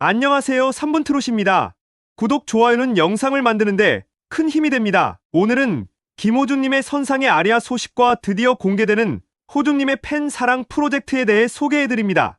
안녕하세요. 3분 트롯입니다. 구독, 좋아요는 영상을 만드는데 큰 힘이 됩니다. 오늘은 김호준님의 선상의 아리아 소식과 드디어 공개되는 호준님의 팬 사랑 프로젝트에 대해 소개해드립니다.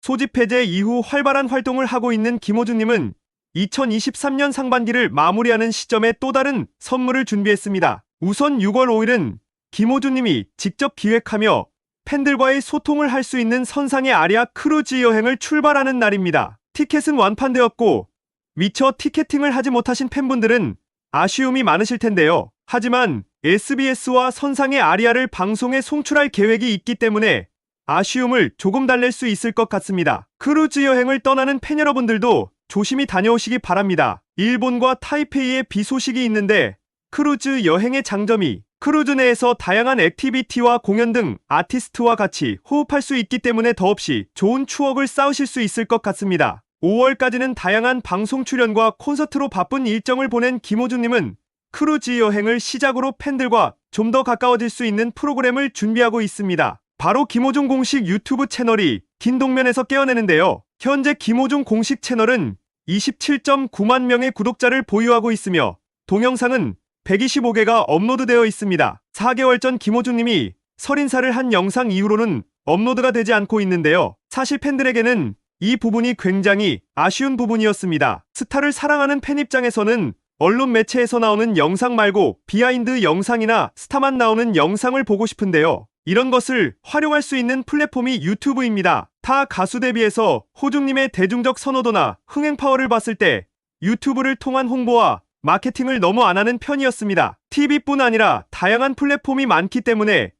소집 해제 이후 활발한 활동을 하고 있는 김호준님은 2023년 상반기를 마무리하는 시점에 또 다른 선물을 준비했습니다. 우선 6월 5일은 김호준님이 직접 기획하며 팬들과의 소통을 할 수 있는 선상의 아리아 크루즈 여행을 출발하는 날입니다. 티켓은 완판되었고 미처 티켓팅을 하지 못하신 팬분들은 아쉬움이 많으실 텐데요. 하지만 SBS와 선상의 아리아를 방송에 송출할 계획이 있기 때문에 아쉬움을 조금 달랠 수 있을 것 같습니다. 크루즈 여행을 떠나는 팬 여러분들도 조심히 다녀오시기 바랍니다. 일본과 타이페이의 비 소식이 있는데 크루즈 여행의 장점이 크루즈 내에서 다양한 액티비티와 공연 등 아티스트와 같이 호흡할 수 있기 때문에 더없이 좋은 추억을 쌓으실 수 있을 것 같습니다. 5월까지는 다양한 방송 출연과 콘서트로 바쁜 일정을 보낸 김호준님은 크루즈 여행을 시작으로 팬들과 좀 더 가까워질 수 있는 프로그램을 준비하고 있습니다. 바로 김호중 공식 유튜브 채널이 긴 동면에서 깨어내는데요. 현재 김호중 공식 채널은 27.9만 명의 구독자를 보유하고 있으며 동영상은 125개가 업로드되어 있습니다. 4개월 전 김호중님이 설인사를 한 영상 이후로는 업로드가 되지 않고 있는데요. 사실 팬들에게는 이 부분이 굉장히 아쉬운 부분이었습니다. 스타를 사랑하는 팬 입장에서는 언론 매체에서 나오는 영상 말고 비하인드 영상이나 스타만 나오는 영상을 보고 싶은데요. 이런 것을 활용할 수 있는 플랫폼이 유튜브입니다. 타 가수 대비해서 호중님의 대중적 선호도나 흥행 파워를 봤을 때 유튜브를 통한 홍보와 마케팅을 너무 안 하는 편이었습니다. TV뿐 아니라 다양한 플랫폼이 많기 때문에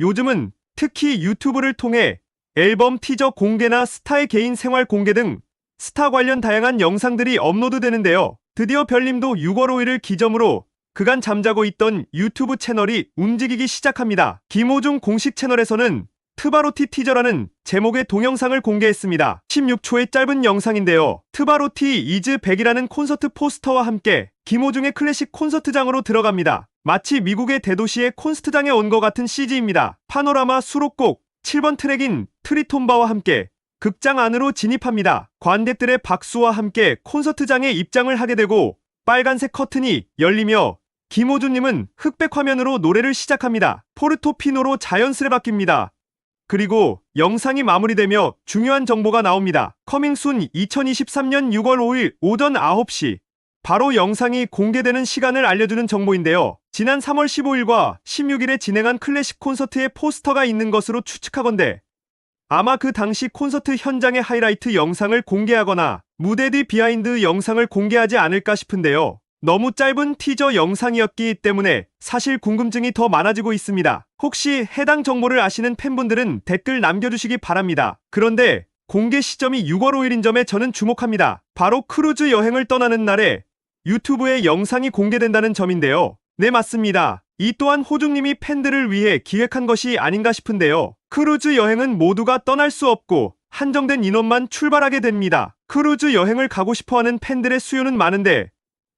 요즘은 특히 유튜브를 통해 앨범 티저 공개나 스타의 개인 생활 공개 등 스타 관련 다양한 영상들이 업로드되는데요. 드디어 별님도 6월 5일을 기점으로 그간 잠자고 있던 유튜브 채널이 움직이기 시작합니다. 김호중 공식 채널에서는 트바로티 티저라는 제목의 동영상을 공개했습니다. 16초의 짧은 영상인데요. 트바로티 이즈 100이라는 콘서트 포스터와 함께 김호중의 클래식 콘서트장으로 들어갑니다. 마치 미국의 대도시의 콘스트장에 온 것 같은 CG입니다. 파노라마 수록곡 7번 트랙인 트리톤바와 함께 극장 안으로 진입합니다. 관객들의 박수와 함께 콘서트장에 입장을 하게 되고 빨간색 커튼이 열리며 김호준님은 흑백 화면으로 노래를 시작합니다. 포르토피노로 자연스레 바뀝니다. 그리고 영상이 마무리되며 중요한 정보가 나옵니다. 커밍순 2023년 6월 5일 오전 9시 바로 영상이 공개되는 시간을 알려주는 정보인데요. 지난 3월 15일과 16일에 진행한 클래식 콘서트의 포스터가 있는 것으로 추측하건대 아마 그 당시 콘서트 현장의 하이라이트 영상을 공개하거나 무대 뒤 비하인드 영상을 공개하지 않을까 싶은데요. 너무 짧은 티저 영상이었기 때문에 사실 궁금증이 더 많아지고 있습니다. 혹시 해당 정보를 아시는 팬분들은 댓글 남겨주시기 바랍니다. 그런데 공개 시점이 6월 5일인 점에 저는 주목합니다. 바로 크루즈 여행을 떠나는 날에 유튜브에 영상이 공개된다는 점인데요. 네, 맞습니다. 이 또한 호중님이 팬들을 위해 기획한 것이 아닌가 싶은데요. 크루즈 여행은 모두가 떠날 수 없고 한정된 인원만 출발하게 됩니다. 크루즈 여행을 가고 싶어 하는 팬들의 수요는 많은데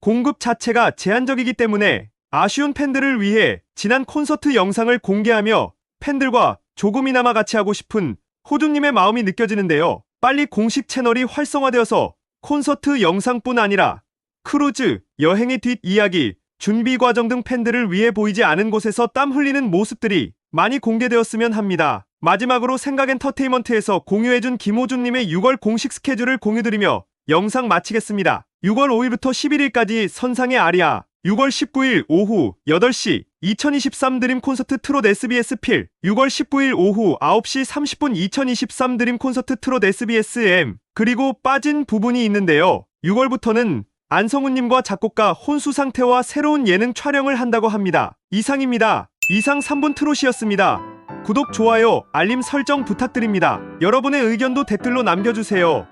공급 자체가 제한적이기 때문에 아쉬운 팬들을 위해 지난 콘서트 영상을 공개하며 팬들과 조금이나마 같이 하고 싶은 호중님의 마음이 느껴지는데요. 빨리 공식 채널이 활성화되어서 콘서트 영상뿐 아니라 크루즈, 여행의 뒷이야기, 준비 과정 등 팬들을 위해 보이지 않은 곳에서 땀 흘리는 모습들이 많이 공개되었으면 합니다. 마지막으로 생각 엔터테인먼트에서 공유해준 김호준님의 6월 공식 스케줄을 공유드리며 영상 마치겠습니다. 6월 5일부터 11일까지 선상의 아리아, 6월 19일 오후 8시 2023 드림 콘서트 트롯 SBS 필 6월 19일 오후 9시 30분 2023 드림 콘서트 트롯 SBSM 그리고 빠진 부분이 있는데요. 6월부터는 안성훈님과 작곡가 혼수 상태와 새로운 예능 촬영을 한다고 합니다. 이상입니다. 이상 3분 트롯이었습니다. 구독, 좋아요, 알림 설정 부탁드립니다. 여러분의 의견도 댓글로 남겨주세요.